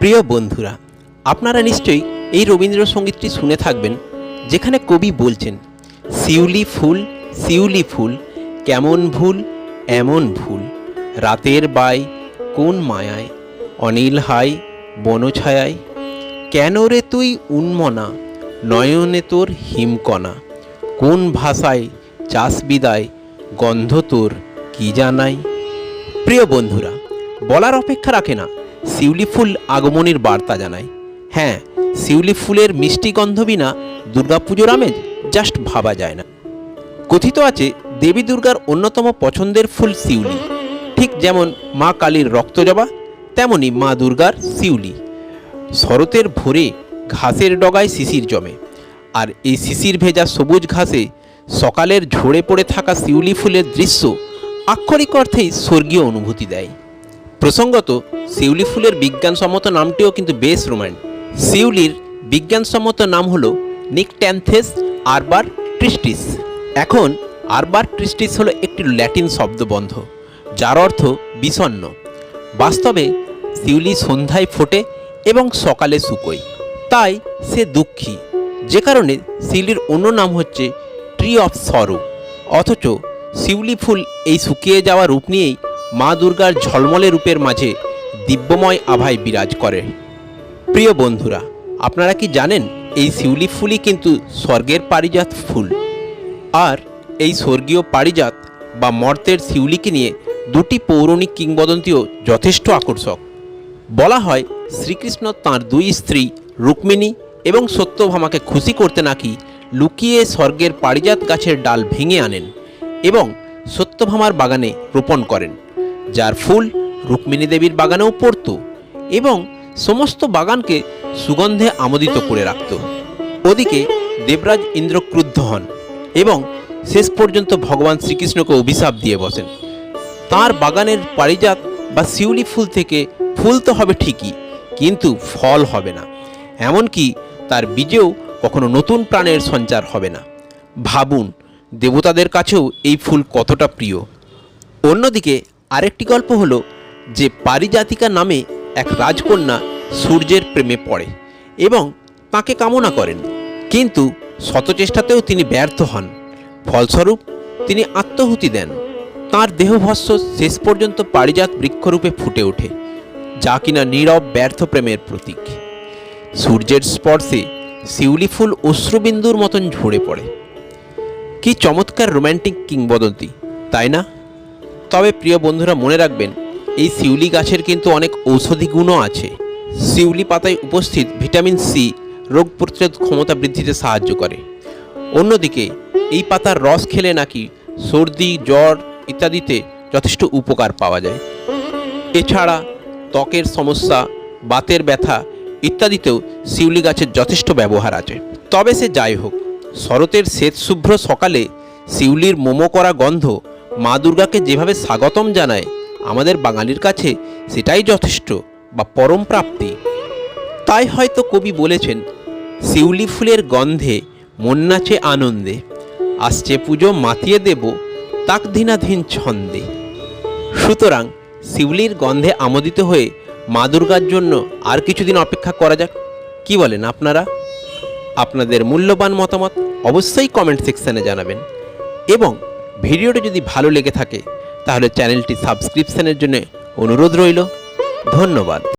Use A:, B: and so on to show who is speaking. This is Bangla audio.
A: প্রিয় বন্ধুরা, আপনারা নিশ্চয়ই এই রবীন্দ্রসঙ্গীতটি শুনে থাকবেন, যেখানে কবি বলছেন, শিউলি ফুল শিউলি ফুল, কেমন ভুল, এমন ভুল, রাতের বাই কোন মায়ায়, অনিল হাই বনছায়ায়, কেন রে তুই উন্মনা, নয়নে তোর হিমকণা, কোন ভাষায় চাষ বিদায়, গন্ধ তোর কি জানাই? প্রিয় বন্ধুরা, বলার অপেক্ষা রাখে না শিউলি ফুল আগমনের বার্তা জানায়। হ্যাঁ শিউলি ফুলের মিষ্টি গন্ধ বিনা দুর্গাপুজোর আমেজ জাস্ট ভাবা যায় না। কথিত আছে, দেবী দুর্গার অন্যতম পছন্দের ফুল শিউলি। ঠিক যেমন মা কালীর রক্তজবা তেমনি মা দুর্গার শিউলি। শরতের ভোরে ঘাসের ডগায় শিশির জমে। আর এই শিশির ভেজা সবুজ ঘাসে সকালের ঝরে পড়ে থাকা শিউলি ফুলের দৃশ্য আক্ষরিক অর্থেই স্বর্গীয় অনুভূতি দেয়। প্রসঙ্গত, শিউলি ফুলের বিজ্ঞানসম্মত নামটিও কিন্তু বেশ রোম্যান্ট শিউলির বিজ্ঞানসম্মত নাম হলো নিকট্যান্থেস আরবার ট্রিস্টিস এখন আরবার ট্রিস্টিস হলো একটি ল্যাটিন শব্দবন্ধ, যার অর্থ বিষণ্ণ বাস্তবে, শিউলি সন্ধ্যায় ফোটে এবং সকালে শুকোয়। তাই সে দুঃখী। যে কারণে শিউলির অন্য নাম হচ্ছে ট্রি অফ সরো। অথচ, শিউলি ফুল এই শুকিয়ে যাওয়া রূপ নিয়েই মা দুর্গার ঝলমলে রূপের মাঝে দিব্যময় আভায় বিরাজ করে। প্রিয় বন্ধুরা, আপনারা কি জানেন এই শিউলি ফুলই কিন্তু স্বর্গের পারিজাত ফুল? আর এই স্বর্গীয় পারিজাত বা মর্তের শিউলিকে নিয়ে দুটি পৌরাণিক কিংবদন্তিও যথেষ্ট আকর্ষক। বলা হয় শ্রীকৃষ্ণ তাঁর দুই স্ত্রী রুক্মিণী এবং সত্যভামাকে খুশি করতে নাকি লুকিয়ে স্বর্গের পারিজাত গাছের ডাল ভেঙে আনেন এবং সত্যভামার বাগানে রোপণ করেন। যার ফুল রুক্মিণী দেবীর বাগানেও পড়ত এবং সমস্ত বাগানকে সুগন্ধে আমোদিত করে রাখত। ওদিকে দেবরাজ ইন্দ্র ক্রুদ্ধ হন এবং শেষ পর্যন্ত ভগবান শ্রীকৃষ্ণকে অভিশাপ দিয়ে বসেন। তার বাগানের পারিজাত বা শিউলি ফুল থেকে ফুল তো হবে ঠিকই, কিন্তু ফল হবে না। এমনকি তার বীজেও কখনো নতুন প্রাণের সঞ্চার হবে না। ভাবুন, দেবতাদের কাছেও এই ফুল কতটা প্রিয়। অন্যদিকে আরেকটি গল্প হলো যে পারিজাতিকা নামে এক রাজকন্যা সূর্যের প্রেমে পড়ে এবং তাকে কামনা করেন। কিন্তু শতচেষ্টাতেও তিনি ব্যর্থ হন। ফলস্বরূপ, তিনি আত্মহুতি দেন। তাঁর দেহভস্য শেষ পর্যন্ত পারিজাত বৃক্ষরূপে ফুটে ওঠে, যা কিনা নীরব ব্যর্থ প্রেমের প্রতীক। সূর্যের স্পর্শে শিউলি ফুল অশ্রুবিন্দুর মতন ঝরে পড়ে। কি চমৎকার রোম্যান্টিক কিংবদন্তি, তাই না? তবে প্রিয় বন্ধুরা, মনে রাখবেন, এই শিউলি গাছের কিন্তু অনেক ঔষধি গুণও আছে। শিউলি পাতায় উপস্থিত ভিটামিন সি রোগ প্রতিরোধ ক্ষমতা বৃদ্ধিতে সাহায্য করে। অন্যদিকে, এই পাতার রস খেলে নাকি সর্দি, জ্বর ইত্যাদিতে যথেষ্ট উপকার পাওয়া যায়। এছাড়া ত্বকের সমস্যা, বাতের ব্যথা ইত্যাদিতেও শিউলি গাছের যথেষ্ট ব্যবহার আছে। তবে সে যাই হোক, শরতের শ্বেতশুভ্র সকালে শিউলির মোমো করা গন্ধ মা দুর্গাকে যেভাবে স্বাগতম জানায়, আমাদের বাঙালির কাছে সেটাই যথেষ্ট বা পরম প্রাপ্তি। তাই হয়তো কবি বলেছেন, শিউলি ফুলের গন্ধে মন নাচে আনন্দে, আসছে পুজো মাতিয়ে দেব তাক ধিনাধীন ছন্দে। সুতরাং শিউলির গন্ধে আমোদিত হয়ে মা দুর্গার জন্য আর কিছুদিন অপেক্ষা করা যাক। কি বলেন আপনারা? আপনাদের মূল্যবান মতামত অবশ্যই কমেন্ট সেকশানে জানাবেন। এবং ভিডিওটি যদি ভালো লেগে থাকে তাহলে চ্যানেলটি সাবস্ক্রিপশানের জন্য অনুরোধ রইল। ধন্যবাদ।